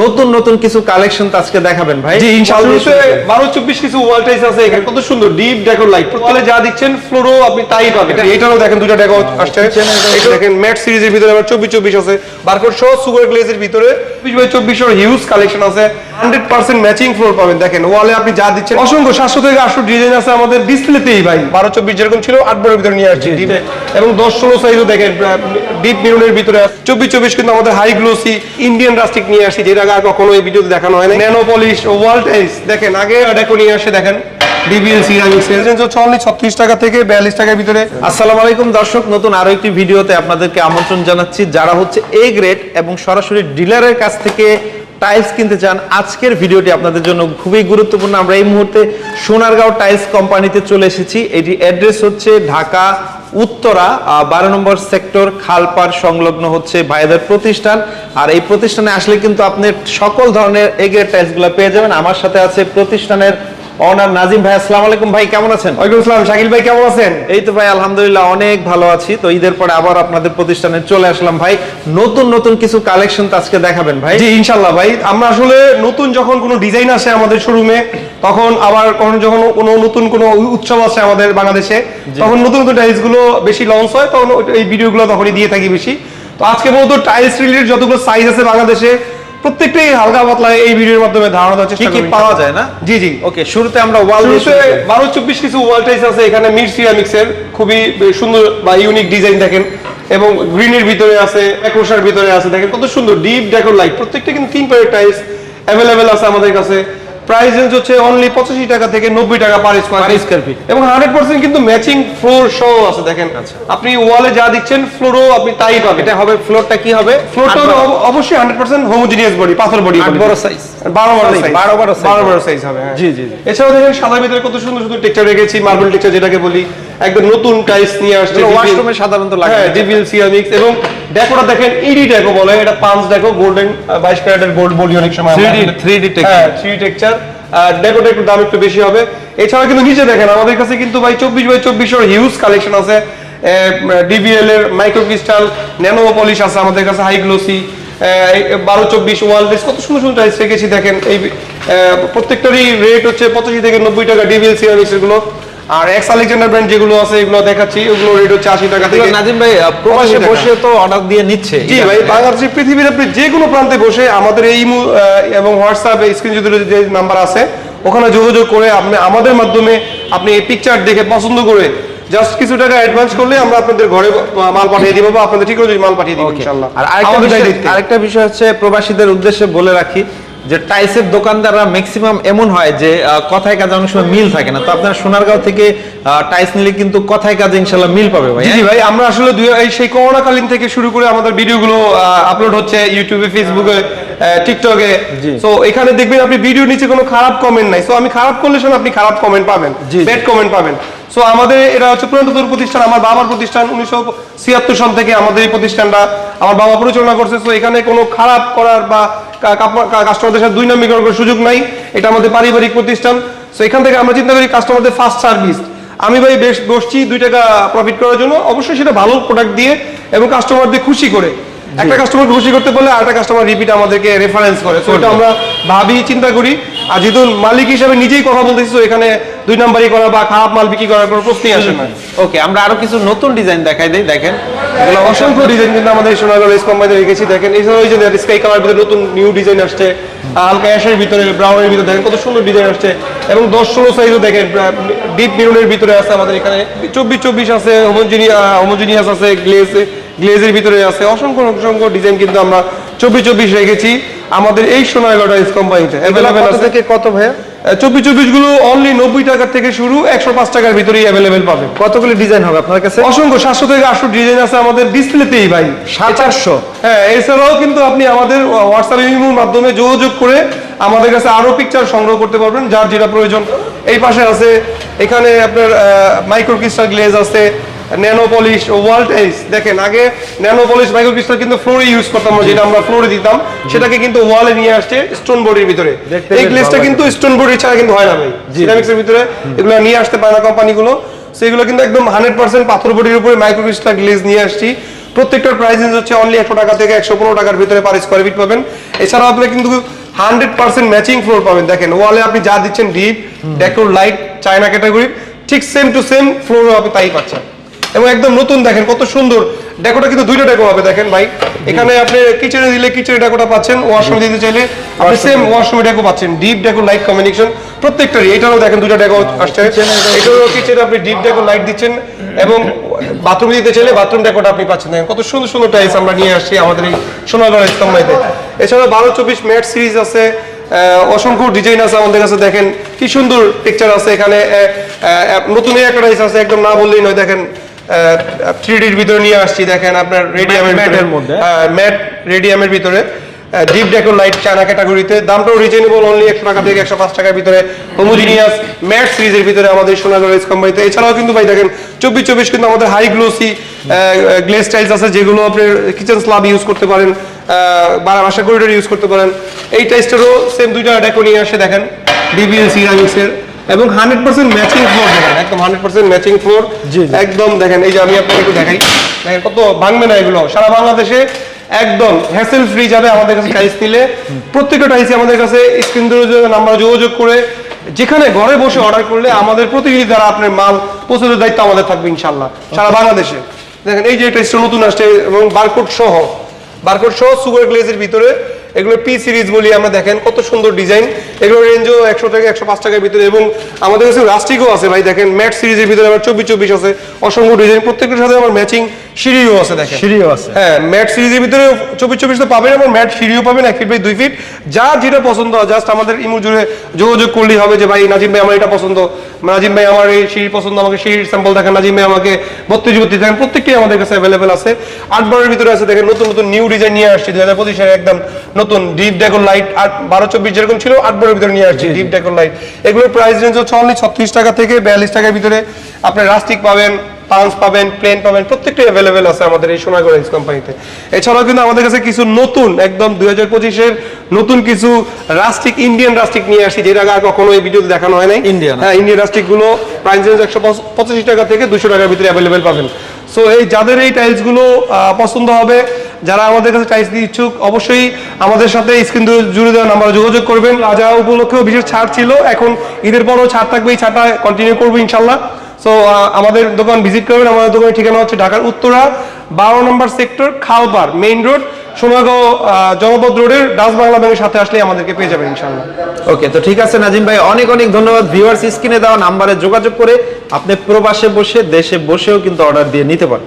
নতুন নতুন কিছু কালেকশন আজকে দেখাবেন ভাই। জি ইনশাআল্লাহ Wall দিয়ে শুরু করি। বারো চব্বিশ কিছু ওয়াল আছে এখানে কত সুন্দর ডিপ ডেকোর লাইট প্রত্যেকে যা দিচ্ছেন ফ্লোরও আপনি তাই পাবেন। এটারও দেখেন দুটো ডেকো আসছে। এটা দেখেন ম্যাট সিরিজের ভিতরে আবার চব্বিশ চব্বিশ আছে। বারকোড সহ সুগার গ্লেজের ভিতরে চব্বিশ বাই চব্বিশের হিউজ কালেকশন আছে। হান্ড্রেড পার্সেন্ট ম্যাচিং ফ্লোর পাবেন দেখেন ওয়ালে আপনি যা দিচ্ছেন। অসংখ্য সাতশো থেকে আটশো ডিজাইন আছে আমাদের ডিসপ্লেতেই ভাই। বারো চব্বিশ যেরকম ছিল আট বারের ভিতরে নিয়ে আসছি এবং দশ ষোলো সাইজও দেখেন ডিপ মেরুনের ভিতরে চব্বিশ চব্বিশ কিন্তু আমাদের হাই গ্লোসি ইন্ডিয়ান রাস্টিক নিয়ে আসছি যেটা আগে আর কখনো এই ভিডিওতে দেখানো হয় না ন্যানো পলিশ ওয়াল টাইস দেখেন আগে ডেকো নিয়ে আসে দেখেন। ডিবিএল সিরামিক সেলস হচ্ছে অনলি ছত্রিশ টাকা থেকে বিয়াল্লিশ টাকার ভিতরে। আসসালামু আলাইকুম দর্শক নতুন আরও একটি ভিডিওতে আপনাদেরকে আমন্ত্রণ জানাচ্ছি। যারা হচ্ছে এ গ্রেড এবং সরাসরি ডিলারের কাছ থেকে টাইলস কিনতে চান আজকের ভিডিওটি আপনাদের জন্য খুবই গুরুত্বপূর্ণ। আমরা এই মুহূর্তে সোনারগাঁও টাইলস কোম্পানিতে চলে এসেছি। এটি অ্যাড্রেস হচ্ছে ঢাকা উত্তরা বারো নম্বর সেক্টর খালপার সংলগ্ন হচ্ছে ভাইদের প্রতিষ্ঠান। আর এই প্রতিষ্ঠানে আসলে কিন্তু আপনি সকল ধরনের এগের টাইলসগুলো পেয়ে যাবেন। আমার সাথে আছে প্রতিষ্ঠানের অনার নাজিম ভাই আসসালামু আলাইকুম ভাই কেমন আছেন? ওয়ালাইকুম আসসালাম শাকিল ভাই কেমন আছেন? এই তো ভাই আলহামদুলিল্লাহ অনেক ভালো আছি। তো ঈদের পরে আবার আপনাদের প্রতিষ্ঠানে চলে আসলাম ভাই। নতুন নতুন কিছু কালেকশন আজকে দেখাবেন ভাই। জি ইনশাল্লাহ ভাই। আমরা আসলে নতুন যখন কোনো ডিজাইন আসে আমাদের শোরুমে তখন আবার কখনো যখন কোনো নতুন কোনো উৎসব আসে আমাদের বাংলাদেশে তখন নতুন নতুন টাইলসগুলো বেশি লঞ্চ হয় তখন এই ভিডিওগুলো তখনই দিয়ে থাকি বেশি। তো আজকে মূলত টাইলস রিলেটেড যতগুলো সাইজ আছে বাংলাদেশে প্রত্যেকটাই হালকা পাতলা এই ভিডিওর মাধ্যমে ধারণা দেওয়ার চেষ্টা কি করি পাওয়া যায় না? জি জি। ওকে শুরুতে আমরা ওয়াল শুরুতে বারো চব্বিশ কিছু ওয়াল টাইস আছে এখানে এর খুবই সুন্দর বা ইউনিক ডিজাইন দেখেন। এবং গ্রিনের ভিতরে আছে একোশার ভিতরে আছে দেখেন কত সুন্দর ডিপ ডেকোর লাইট প্রত্যেকটা কিন্তু তিন পায়ের টাইলস অ্যাভেলেবেল আছে আমাদের কাছে। প্রাইস রেঞ্জ হচ্ছে অনলি পঁচাশি টাকা থেকে নব্বই টাকা পার স্কোয়ার Per square এবং হান্ড্রেড পার্সেন্ট কিন্তু ম্যাচিং ফ্লোর সহ আছে দেখেন। আপনি ওয়ালে যা দিচ্ছেন ফ্লোরও আপনি তাই পাবেন। এটা হবে ফ্লোরটা কি হবে? ফ্লোরটা অবশ্যই হান্ড্রেড পার্সেন্ট হোমোজিনিয়াস বডি পাথর বডি বড় সাইজ বারো বারো সাইজ বারো বারো বারো। বারো সাইজ হবে হ্যাঁ। জি, জি, জি। এছাড়াও দেখেন সাদার ভিতরে কত সুন্দর সুন্দর টেক্সচার রেখেছি মার্বেল টেক্সচার যেটাকে বলি। একদম নতুন টাইলস নিয়ে আসছে এ সাধারণত লাগে। হ্যাঁ ডিবিএল সিরামিক্স এবং ডেকোটা দেখেন ইডি ডেকো বলে এটা পাঁচ ডেকো গোল্ডেন বাইশ ক্যারেটের গোল্ড বলি অনেক সময় 3D আমরা- 3D texture। হ্যাঁ 3D টেক্সচার আর ডেকোটা একটু দাম একটু বেশি হবে। এছাড়া কিন্তু নিচে দেখেন আমাদের কাছে কিন্তু ভাই চব্বিশ বাই চব্বিশের হিউজ কালেকশন আছে। ডিবিএল এর মাইক্রো ক্রিস্টাল ন্যানো পলিশ আছে আমাদের কাছে হাই গ্লোসি বারো চব্বিশ ওয়াল কত সুন্দর সুন্দর টাইলস রেখেছি দেখেন। এই প্রত্যেকটারই রেট হচ্ছে পঁচাশি থেকে নব্বই টাকা ডিবিএল সিরামিক্স এগুলো আর এক্স আলেকজান্ডার ব্র্যান্ড যেগুলো আছে এগুলো দেখাচ্ছি ওগুলো রেট হচ্ছে আশি টাকা থেকে নাজিম ভাই প্রবাসে বসে তো অর্ডার দিয়ে নিচ্ছে জি ভাই বাংলাদেশের পৃথিবীর আপনি যে কোনো প্রান্তে বসে আমাদের এই এবং হোয়াটসঅ্যাপ স্ক্রিন যদি যে নাম্বার আছে ওখানে যোগাযোগ করে আপনি আমাদের মাধ্যমে আপনি এই পিকচার দেখে পছন্দ করে জাস্ট কিছু টাকা অ্যাডভান্স করলে আমরা আপনাদের ঘরে মাল পাঠিয়ে দিব বা আপনাদের ঠিক করে মাল পাঠিয়ে দিব ইনশাআল্লাহ। আর আরেকটা বিষয়। আরেকটা বিষয় হচ্ছে প্রবাসীদের উদ্দেশ্যে বলে রাখি যে টাইসের দোকানদাররা ম্যাক্সিমাম এমন হয় যে কথায় কাজে অনেক সময় মিল থাকে না। তো আপনার সোনারগাঁও থেকে টাইস নিলে কিন্তু কথায় কাজে ইনশাল্লাহ মিল পাবে ভাই জি জি ভাই আমরা আসলে দুই এই সেই করোনাকালীন থেকে শুরু করে আমাদের ভিডিওগুলো আপলোড হচ্ছে ইউটিউবে ফেসবুকে টিকটকে সো এখানে দেখবেন আপনি ভিডিও নিচে কোনো খারাপ কমেন্ট নাই। সো আমি খারাপ করলে শোন আপনি খারাপ কমেন্ট পাবেন। ব্যাড কমেন্ট পাবেন। সো আমাদের এটা হচ্ছে পুরাতন প্রতিষ্ঠান আমার বাবার প্রতিষ্ঠান উনিশশো ছিয়াত্তর সন থেকে আমাদের এই প্রতিষ্ঠানটা আমার বাবা পরিচালনা করছে। সো এখানে কোনো খারাপ করার বা কাস্টমারদের সাথে দুই নাম্বার করার সুযোগ নাই। এটা আমাদের পারিবারিক প্রতিষ্ঠান। সো এখান থেকে আমরা চিন্তা করি কাস্টমারদের ফার্স্ট সার্ভিস আমি ভাই বেশ বসছি দুই টাকা প্রফিট করার জন্য। অবশ্যই সেটা ভালো প্রোডাক্ট দিয়ে এবং কাস্টমারদের খুশি করে। একটা কাস্টমার খুশি করতে পারলে আরেকটা কাস্টমার রিপিট আমাদেরকে রেফারেন্স করে। তো এটা আমরা ভাবি চিন্তা করি। আর যেহেতু মালিক হিসেবে নিজেই কথা বলতেছি তো এখানে দুই নাম্বারই করা বা খারাপ মাল বিক্রি করার কোনো প্রশ্নই আসে না। ওকে আমরা আরও কিছু নতুন ডিজাইন দেখাই দেই দেখেন। এগুলো অসংখ্য ডিজাইন কিন্তু আমাদের সোনাগড় লেস কোম্পানিতে রেখেছি দেখেন। এছাড়া ওই যে স্কাই কালার ভিতরে নতুন নিউ ডিজাইন আসছে হালকা অ্যাশের ভিতরে ব্রাউনের ভিতরে দেখেন কত সুন্দর ডিজাইন আসছে। এবং দশ ষোলো সাইজও দেখেন ডিপ মেরুনের ভিতরে আছে আমাদের এখানে। চব্বিশ চব্বিশ আছে হোমোজিনিয়াস আছে গ্লেজ গ্লেজের ভিতরে আছে। অসংখ্য অসংখ্য ডিজাইন কিন্তু আমরা চব্বিশ চব্বিশ রেখেছি। আমাদের এই সোনাগড় লেস কোম্পানিতে অ্যাভেলেবেল আছে। থেকে কত ভাইয়া? চব্বিশ চব্বিশগুলো অনলি নব্বই টাকা থেকে শুরু একশো পাঁচ টাকার ভিতরেই অ্যাভেলেবেল পাবে। কতগুলি ডিজাইন হবে আপনার কাছে? অসংখ্য সাতশো থেকে আটশো ডিজাইন আছে আমাদের ডিসপ্লেতেই ভাই। সাত আটশো হ্যাঁ এছাড়াও কিন্তু আপনি আমাদের হোয়াটসঅ্যাপ ইমের মাধ্যমে যোগাযোগ করে আমাদের কাছে আরও পিকচার সংগ্রহ করতে পারবেন যার যেটা প্রয়োজন। এই পাশে আছে এখানে আপনার মাইক্রো ক্রিস্টাল গ্লেজ আছে ন্যানো পলিশ ও ওয়াল টাইলস দেখেন আগে ন্যানো পলিশ মাইক্রো ক্রিস্টাল কিন্তু ফ্লোরে ইউজ করতাম যেটা আমরা ফ্লোরে দিতাম সেটাকে কিন্তু ওয়ালে নিয়ে আসছে স্টোন বডির ভিতরে। এই ভালো কিন্তু স্টোন বডি ছাড়া কিন্তু হয় না ভাই। সিরামিক্সের ভিতরে এগুলো নিয়ে আসতে পারে না কোম্পানিগুলো সেগুলো কিন্তু একদম হান্ড্রেড পার্সেন্ট পাথর বডির উপরে মাইক্রো ক্রিস্টাল গ্লেজ নিয়ে আসছি। প্রত্যেকটার প্রাইস হচ্ছে অনলি একশো টাকা থেকে একশো পনেরো টাকার ভিতরে পার স্কোয়ার ফিট পাবেন। এছাড়াও আপনি কিন্তু হান্ড্রেড পার্সেন্ট ম্যাচিং ফ্লোর পাবেন। দেখেন ওয়ালে আপনি যা দিচ্ছেন deep decor light China category ঠিক সেম টু সেম ফ্লোরও আপনি তাই পাচ্ছেন। এবং একদম নতুন দেখেন কত সুন্দর ডেকোটা কিন্তু দুইটা ডেকো হবে দেখেন ভাই। এখানে আপনি কিচেনে দিলে কিচেনে ডেকোটা পাচ্ছেন ওয়াশরুমে দিতে চাইলে আপনি সেম ওয়াশরুমে ডেকো পাচ্ছেন ডিপ ডেকো লাইট কম্বিনেশন প্রত্যেকটারই। এটারও দেখেন দুইটা ডেকো আসছে। এটারও কিচেনে আপনি ডিপ ডেকো লাইট দিচ্ছেন এবং বাথরুমে দিতে চাইলে বাথরুম ডেকোটা আপনি পাচ্ছেন। দেখেন কত সুন্দর সুন্দর টাইলস আমরা নিয়ে আসছি আমাদের এই সোনাগড় ইস্তম্বাইতে এছাড়া বারো চব্বিশ ম্যাট সিরিজ আছে। অসংখ্য ডিজাইন আছে আমাদের কাছে দেখেন কি সুন্দর পিকচার আছে এখানে। নতুন একটা টাইলস আছে একদম না বললেই নয় দেখেন। থ্রি ডির ভিতরে নিয়ে আসছি দেখেন আপনার রেডিয়ামের ম্যাটের মধ্যে? ম্যাট রেডিয়ামের ভিতরে। ডিপ ডেকোর লাইট চায়না ক্যাটাগরিতে দামটাও রিজনেবল অনলি একশো টাকা থেকে একশো পাঁচ টাকার ভিতরে। হোমোজিনিয়াস ম্যাট সিরিজের ভিতরে আমাদের সোনাগড় ইস কোম্পানিতে এছাড়াও কিন্তু ভাই দেখেন চব্বিশ চব্বিশ কিন্তু আমাদের হাই গ্লোসি গ্লেস টাইলস আছে যেগুলো আপনি কিচেন স্লাব ইউজ করতে পারেন বারা বাসা করিডোর ইউজ করতে পারেন। এই টাইলসটারও সেম দুইটা ডেকো নিয়ে আসে দেখেন। ডিবিএল সিরামিক্সের এবং হান্ড্রেড পার্সেন্ট ম্যাচিং ফ্লোর দেখেন একদম হান্ড্রেড পার্সেন্ট ম্যাচিং ফ্লোর। একদম দেখেন এই যে আমি আপনাকে একটু দেখাই। দেখেন কত ভাঙবে না এগুলো। সারা বাংলাদেশে একদম হ্যাসেল ফ্রি যাবে আমাদের কাছে টাইলস নিলে। প্রত্যেকটা টাইলসই আমাদের কাছে স্ক্রিন নাম্বার যোগাযোগ করে যেখানে ঘরে বসে অর্ডার করলে আমাদের প্রতিনিধি দ্বারা আপনার মাল পৌঁছানোর দায়িত্ব আমাদের থাকবে ইনশাল্লাহ সারা বাংলাদেশে। দেখেন এই যে টাইলসটা নতুন আসছে এবং বারকোড সহ বারকোড সহ সুগার গ্লেজের ভিতরে এগুলো পি সিরিজ বলি আমরা দেখেন, কত সুন্দর ডিজাইন এগুলো রেঞ্জও একশো থেকে একশো পাঁচ টাকার ভিতরে এবং আমাদের কাছে রাস্টিকও আছে ভাই, দেখেন ম্যাট সিরিজের ভিতরে আমার চব্বিশ চব্বিশ আছে। অসংখ্য ডিজাইন প্রত্যেকটার সাথে আমার ম্যাচিং সিঁড়িও আছে দেখেন। সিঁড়িও আছে। হ্যাঁ ম্যাট সিরিজের ভিতরে চব্বিশ চব্বিশ তো পাবেন এবং ম্যাট সিঁড়িও পাবেন এক ফিট বাই দুই ফিট। যা যেটা পছন্দ হয় জাস্ট আমাদের ইমু জুড়ে যোগাযোগ করলেই হবে যে ভাই নাজিম ভাই আমার এটা পছন্দ। নাজিম ভাই আমার এই সিঁড়ি পছন্দ আমাকে সিঁড়ির স্যাম্পল দেখেন। নাজিম ভাই আমাকে বত্রিশ বত্রিশ দেখেন। প্রত্যেকটাই আমাদের কাছে অ্যাভেলেবেল আছে। আট বারের ভিতরে আছে দেখেন নতুন নতুন নিউ ডিজাইন নিয়ে আসছি। দুই হাজার পঁচিশের একদম নতুন ডিপ ডেকোর লাইট আট বারো চব্বিশ যেরকম ছিল আট বারের ভিতরে নিয়ে আসছি ডিপ ডেকোর লাইট এগুলোর প্রাইস রেঞ্জ হচ্ছে অনলি ছত্রিশ টাকা থেকে বিয়াল্লিশ টাকার ভিতরে। আপনি রাস্টিক পাবেন। পাঞ্চ পাবেন প্লেন পাবেন প্রত্যেকটাই অ্যাভেলেবেল আছে আমাদের এই সোনাগড় এক্স কোম্পানিতে এছাড়াও কিন্তু আমাদের কাছে কিছু নতুন একদম দুই হাজার পঁচিশের নতুন কিছু রাস্টিক ইন্ডিয়ান রাস্টিক নিয়ে আসি যেটা আগে কখনো এই ভিডিওতে দেখানো হয় নাই। Indian, হ্যাঁ ইন্ডিয়ান রাস্টিকগুলো প্রাইস রেঞ্জ একশো পঁচাশি টাকা থেকে দুশো টাকার ভিতরে অ্যাভেলেবেল পাবেন। সো এই যাদের এই টাইলসগুলো আহ, পছন্দ হবে যারা আমাদের কাছে টাইলস দিয়ে ইচ্ছুক অবশ্যই আমাদের সাথে স্ক্রিন জুড়ে দেওয়া নাম্বার যোগাযোগ করবেন। রাজা উপলক্ষেও বিশেষ ছাড় ছিল এখন ঈদের পরও ছাড় থাকবে এই ছাড়টা কন্টিনিউ করব ইনশাল্লাহ সো আমাদের দোকান ভিজিট করবেন। আমাদের দোকানের ঠিকানা হচ্ছে ঢাকার উত্তরা বারো নম্বর sector Khalpar main road Sonargaon Janapad রোডের ডাস বাংলা ব্যাংকের সাথে আসলে আমাদেরকে পেয়ে যাবেন ইনশাল্লাহ ওকে তো ঠিক আছে নাজিম ভাই অনেক অনেক ধন্যবাদ। ভিউয়ার্স স্ক্রিনে দেওয়া নাম্বারে যোগাযোগ করে আপনি প্রবাসে বসে দেশে বসেও কিন্তু অর্ডার দিয়ে নিতে পারেন